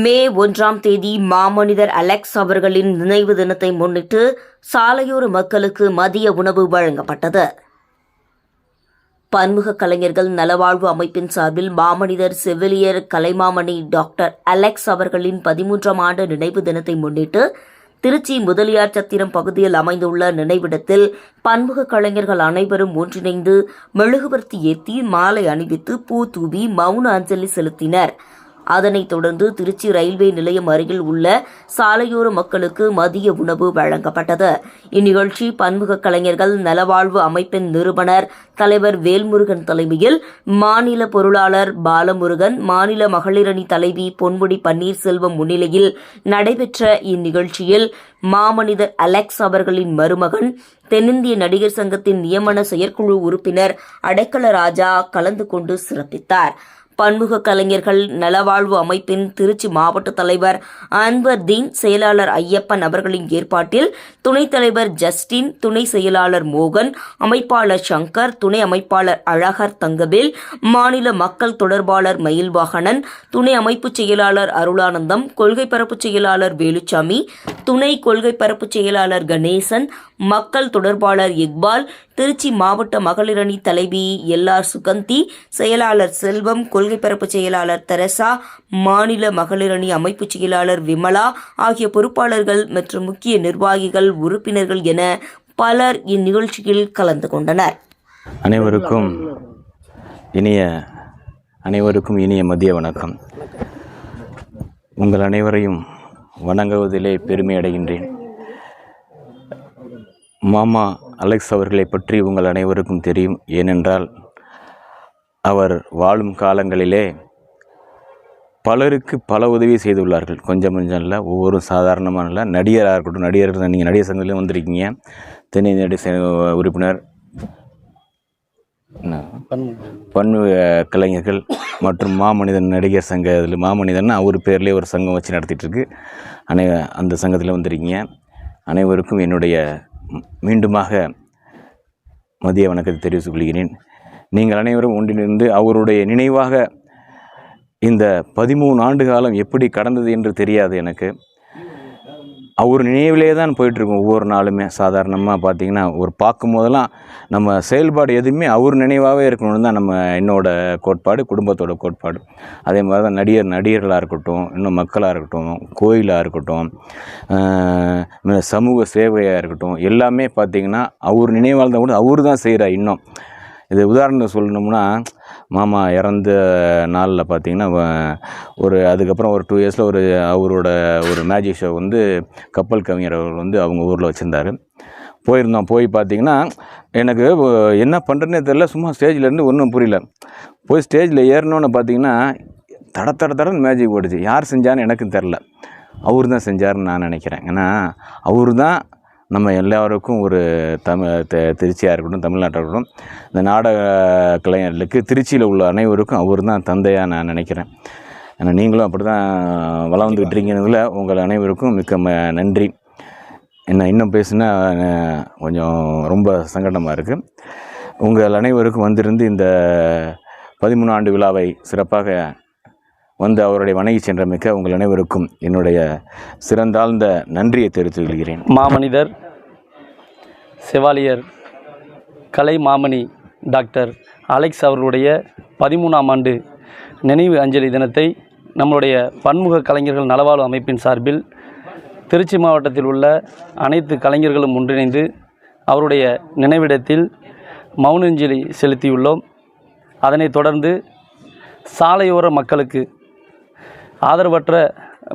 மே ஒன்றாம் தேதி மாமனிதர் அலெக்ஸ் அவர்களின் நினைவு தினத்தை முன்னிட்டு சாலையோர மக்களுக்கு மதிய உணவு வழங்கப்பட்டது. பன்முக கலைஞர்கள் நலவாழ்வு அமைப்பின் சார்பில் மாமனிதர் செவிலியர் கலைமாமணி டாக்டர் அலெக்ஸ் அவர்களின் பதிமூன்றாம் ஆண்டு நினைவு தினத்தை முன்னிட்டு திருச்சி முதலியார் சத்திரம் பகுதியில் அமைந்துள்ள நினைவிடத்தில் பன்முக கலைஞர்கள் அனைவரும் ஒன்றிணைந்து மெழுகுவர்த்தி ஏற்றி மாலை அணிவித்து பூ தூவி மௌன அஞ்சலி செலுத்தினர். அதனைத் தொடர்ந்து திருச்சி ரயில்வே நிலையம் அருகில் உள்ள சாலையோர மக்களுக்கு மதிய உணவு வழங்கப்பட்டது. இந்நிகழ்ச்சி பன்முக கலைஞர்கள் நலவாழ்வு அமைப்பின் நிறுவனர் தலைவர் வேல்முருகன் தலைமையில் மாநில பொருளாளர் பாலமுருகன் மாநில மகளிரணி தலைவி பொன்முடி பன்னீர்செல்வம் முன்னிலையில் நடைபெற்ற இந்நிகழ்ச்சியில் மாமனிதர் அலெக்ஸ் அவர்களின் மருமகன் தென்னிந்திய நடிகர் சங்கத்தின் நியமன செயற்குழு உறுப்பினர் அடைக்கல ராஜா கலந்து கொண்டு சிறப்பித்தார். பன்முக கலைஞர்கள் நலவாழ்வு அமைப்பின் திருச்சி மாவட்ட தலைவர் அன்வர் தீன் செயலாளர் ஐயப்பன் அவர்களின் ஏற்பாட்டில் துணைத் தலைவர் ஜஸ்டின் துணை செயலாளர் மோகன் அமைப்பாளர் சங்கர் துணை அமைப்பாளர் அழகர் தங்கவேல் மாநில மக்கள் தொடர்பாளர் மயில்வாகனன் துணை அமைப்புச் செயலாளர் அருளானந்தம் கொள்கை பரப்பு செயலாளர் வேலுச்சாமி துணை கொள்கை பரப்புச் செயலாளர் கணேசன் மக்கள் தொடர்பாளர் இக்பால் திருச்சி மாவட்ட மகளிரணி தலைவி எல்ஆர் சுகந்தி செயலாளர் செல்வம் கொள்கை பரப்பு செயலாளர் தெரசா மாநில மகளிரணி அமைப்பு செயலாளர் விமலா ஆகிய பொறுப்பாளர்கள் மற்றும் முக்கிய நிர்வாகிகள் உறுப்பினர்கள் என பலர் இந்நிகழ்ச்சியில் கலந்து கொண்டனர். அனைவருக்கும் இனிய அனைவருக்கும் இனிய மதிய வணக்கம். உங்கள் அனைவரையும் வணங்குவதிலே பெருமை அடைகின்றேன். மாமா அலெக்ஸ் அவர்களை பற்றி உங்கள் அனைவருக்கும் தெரியும். ஏனென்றால் அவர் வாழும் காலங்களிலே பலருக்கு பல உதவி செய்துள்ளார்கள். கொஞ்சம் கொஞ்சம் இல்லை ஒவ்வொரு சாதாரணமான இல்லை நடிகராக இருக்கட்டும் நடிகர்கள் நீங்கள் நடிகர் சங்கத்திலையும் வந்திருக்கீங்க. தென்னை நடிகர் உறுப்பினர் பன்மு கலைஞர்கள் மற்றும் மாமனிதன் நடிகர் சங்க இதில் மாமனிதன் அவர் பேர்லேயே ஒரு சங்கம் வச்சு நடத்திட்டுருக்கு. அனை அந்த சங்கத்தில் வந்திருக்கீங்க. அனைவருக்கும் என்னுடைய மீண்டுமாக மதிய வணக்கத்தை தெரிவித்துக் கொள்கிறேன். நீங்கள் அனைவரும் ஒன்றிணைந்து அவருடைய நினைவாக இந்த பதிமூணு ஆண்டு காலம் எப்படி கடந்தது என்று தெரியாது எனக்கு. அவர் நினைவிலே தான் போயிட்டுருக்கோம் ஒவ்வொரு நாளுமே. சாதாரணமாக பார்த்தீங்கன்னா ஒரு பார்க்கும் போதெல்லாம் நம்ம செயல்பாடு எதுவுமே அவர் நினைவாகவே இருக்கணும்னு தான் நம்ம என்னோட கோட்பாடு குடும்பத்தோட கோட்பாடு. அதே மாதிரி தான் நடிகர் நடிகர்களாக இருக்கட்டும் இன்னும் மக்களாக இருக்கட்டும் கோயிலாக இருக்கட்டும் சமூக சேவையாக இருக்கட்டும் எல்லாமே பார்த்தீங்கன்னா அவர் நினைவால் தான் கூட அவர் தான் செய்கிறார் இன்னும். இது உதாரணம் சொல்லணும்னா மாமா இறந்த நாளில் பார்த்தீங்கன்னா ஒரு அதுக்கப்புறம் ஒரு டூ இயர்ஸில் ஒரு அவரோட ஒரு மேஜிக் ஷோ வந்து கப்பல் கவிஞர் அவர் வந்து அவங்க ஊரில் வச்சுருந்தாரு. போயிருந்தோம். போய் பார்த்தீங்கன்னா எனக்கு என்ன பண்ணுறேன்னே தெரில சும்மா ஸ்டேஜ்லேருந்து ஒன்றும் புரியல. போய் ஸ்டேஜில் ஏறினோன்னு பார்த்தீங்கன்னா தட தட தடன்னு மேஜிக் ஓடுச்சு. யார் செஞ்சான்னு எனக்கும் தெரில அவர் தான் செஞ்சாருன்னு நான் நினைக்கிறேன். ஏன்னா அவர் தான் நம்ம எல்லாருக்கும் ஒரு தமிழ் திருச்சியாக இருக்கட்டும் தமிழ்நாட்டாக இருக்கட்டும் இந்த நாடக கலைஞர்களுக்கு திருச்சியில் உள்ள அனைவருக்கும் அவர் தான் தந்தையாக நான் நினைக்கிறேன். ஏன்னா நீங்களும் அப்படி தான் வளர்ந்துக்கிட்டு இருக்கீங்கிறதுல உங்கள் அனைவருக்கும் மிக்க ம நன்றி. என்ன இன்னும் பேசுனா கொஞ்சம் ரொம்ப சங்கடமாக இருக்குது உங்கள் அனைவருக்கும் வந்திருந்து இந்த பதிமூணு ஆண்டு விழாவை சிறப்பாக வந்து அவருடைய வணங்கி சென்றமைக்க உங்கள் அனைவருக்கும் என்னுடைய சிறந்தாழ்ந்த நன்றியை தெரிவித்துக் கொள்கிறேன். மாமனிதர் செவாலியர் கலை மாமணி டாக்டர் அலெக்ஸ் அவர்களுடைய பதிமூணாம் ஆண்டு நினைவு அஞ்சலி தினத்தை நம்மளுடைய பன்முக கலைஞர்கள் நலவாழ்வு அமைப்பின் சார்பில் திருச்சி மாவட்டத்தில் உள்ள அனைத்து கலைஞர்களும் ஒன்றிணைந்து அவருடைய நினைவிடத்தில் மௌனஞ்சலி செலுத்தியுள்ளோம். அதனைத் தொடர்ந்து சாலையோர மக்களுக்கு ஆதரவற்ற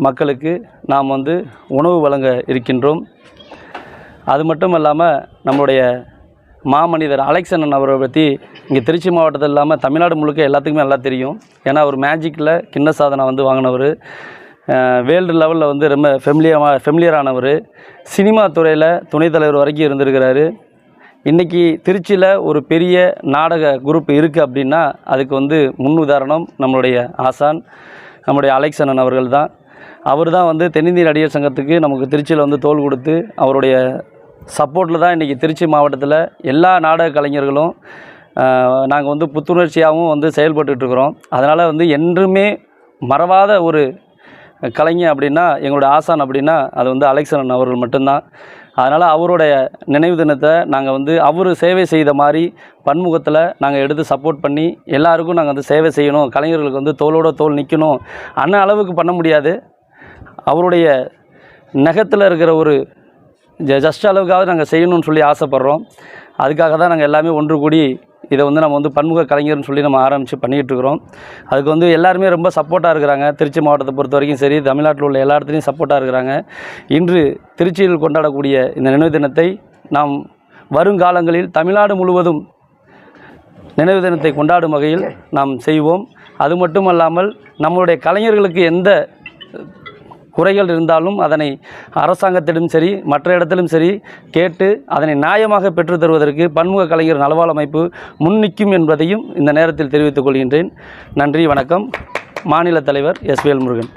மக்களுக்கு நாம் வந்து உணவு வழங்க இருக்கின்றோம். அது மட்டும் இல்லாமல் நம்மளுடைய மாமனிதர் அலெக்சன் அவரை பற்றி இங்கே திருச்சி மாவட்டத்தில் இல்லாமல் தமிழ்நாடு முழுக்க எல்லாத்துக்குமே நல்லா தெரியும். ஏன்னா அவர் மேஜிக்கில் கிண்ண சாதனை வந்து வாங்கினவர். வேர்ல்டு லெவலில் வந்து ரொம்ப ஃபெமிலியமாக ஃபெமிலியரானவர். சினிமா துறையில் துணைத் தலைவர் வரைக்கும் இருந்திருக்கிறாரு. இன்றைக்கி திருச்சியில் ஒரு பெரிய நாடக குரூப் இருக்குது அப்படின்னா அதுக்கு வந்து முன் உதாரணம் நம்மளுடைய ஆசான். நம்முடைய அலெக்சனன் அவர்கள் தான் அவர் தான் வந்து தென்னிந்திய நடிகர் சங்கத்துக்கு நமக்கு திருச்சியில் வந்து தோல் கொடுத்து அவருடைய சப்போர்ட்டில் தான் இன்றைக்கி திருச்சி மாவட்டத்தில் எல்லா நாடக கலைஞர்களும் நாங்கள் வந்து புத்துணர்ச்சியாகவும் வந்து செயல்பட்டுருக்குறோம் அதனால் வந்து என்றுமே மறவாத ஒரு கலைஞர் அப்படின்னா எங்களுடைய ஆசான் அப்படின்னா அது வந்து அலெக்சனன் அவர்கள் மட்டும்தான். அதனால் அவருடைய நினைவு தினத்தை நாங்கள் வந்து அவர் சேவை செய்த மாதிரி பன்முகத்தில் நாங்கள் எடுத்து சப்போர்ட் பண்ணி எல்லாருக்கும் நாங்கள் வந்து சேவை செய்யணும். கலைஞர்களுக்கு வந்து தோளோட தோல் நிற்கணும் அண்ணன் அளவுக்கு பண்ண முடியாது. அவருடைய நகத்தில் இருக்கிற ஒரு ஜ- ஜஸ்ட் அளவுக்காவது நாங்கள் செய்யணும்னு சொல்லி ஆசைப்பட்றோம். அதுக்காக தான் நாங்கள் எல்லாமே ஒன்று கூடி இதை வந்து நம்ம வந்து பன்முக கலைஞர்னு சொல்லி நம்ம ஆரம்பித்து பண்ணிகிட்டு இருக்கிறோம். அதுக்கு வந்து எல்லாருமே ரொம்ப சப்போர்ட்டாக இருக்கிறாங்க. திருச்சி மாவட்டத்தை பொறுத்த வரைக்கும் சரி தமிழ்நாட்டில் உள்ள எல்லா இடத்துலையும் சப்போர்ட்டாக இருக்கிறாங்க. இன்று திருச்சியில் கொண்டாடக்கூடிய இந்த நினைவு தினத்தை நாம் வருங்காலங்களில் தமிழ்நாடு முழுவதும் நினைவு தினத்தை கொண்டாடும் வகையில் நாம் செய்வோம். அது மட்டுமல்லாமல் நம்மளுடைய கலைஞர்களுக்கு எந்த குறைகள் இருந்தாலும் அதனை அரசாங்கத்திலும் சரி மற்ற இடத்திலும் சரி கேட்டு அதனை நியாயமாக பெற்றுத் தருவதற்கு பன்முக கலைஞர் நலவாழ் அமைப்பு முன்னிக்கும் என்பதையும் இந்த நேரத்தில் தெரிவித்துக் கொள்கின்றேன். நன்றி வணக்கம். மாநில தலைவர் எஸ் முருகன்.